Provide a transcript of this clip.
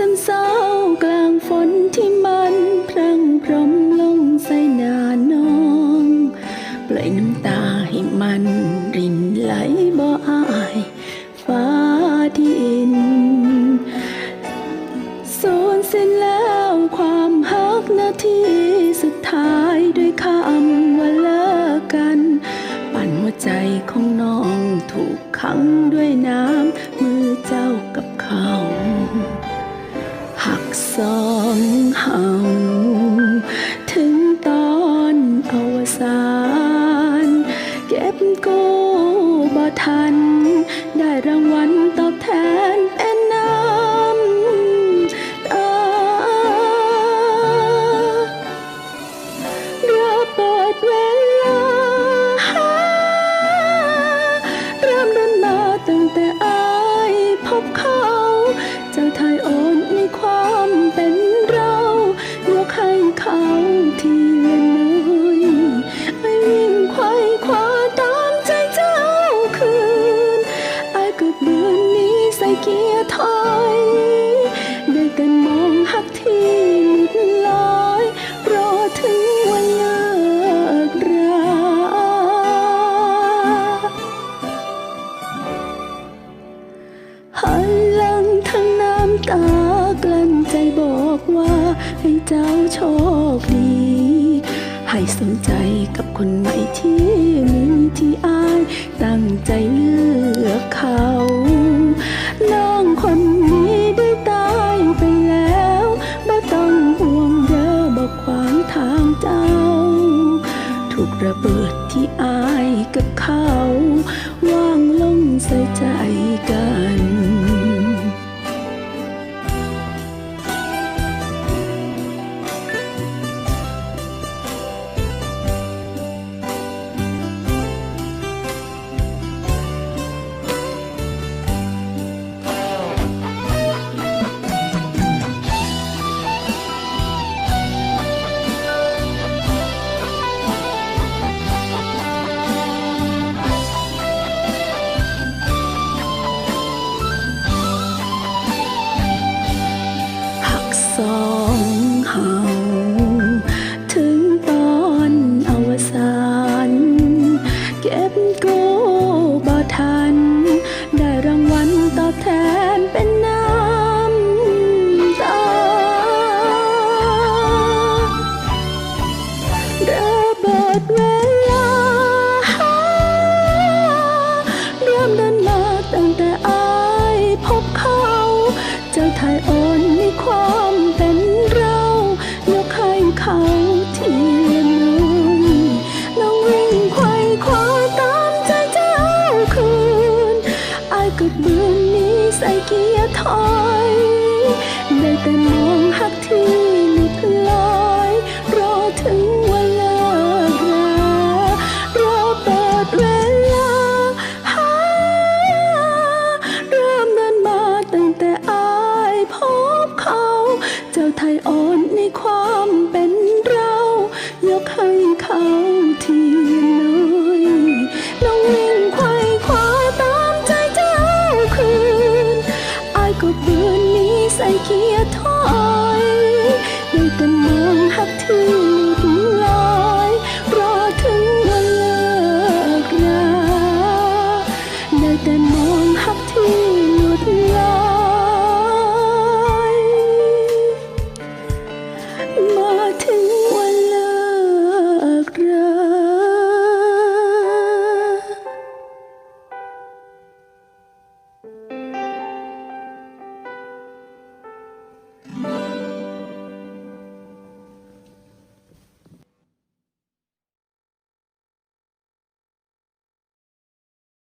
ซึมเศร้ากลางฝนที่มันพรังพรมลงใส่หน้าน้องปล่อยน้ำตา ของน้องถูกขังด้วยน้ำมือเจ้ากับเขา หักสองเห่าถึงตอนอวสานเก็บกู้บ่ทัน ได้รางวัลตอบแทนเป็นน้ำตาระเบิดเว ที่หลุดลอยรอถึงวันเลิกราหันหลังทั้งน้ำตากลั้นใจบอกว่าให้เจ้าโชคดี ให้สนใจกับคนใหม่ที่มีที่อาย ตั้งใจเลือกเขา น้องคน ที่อายกับเขาวางลงใส่ใจกัน บ่ อยถอยได้แต่มองหักที่หลุดลอยรอถึงเวลาราเรอเปิดเวลาหาเริ่มเดินมาตั้งแต่อายพบเขา เจ้าไทยอ 天也痛。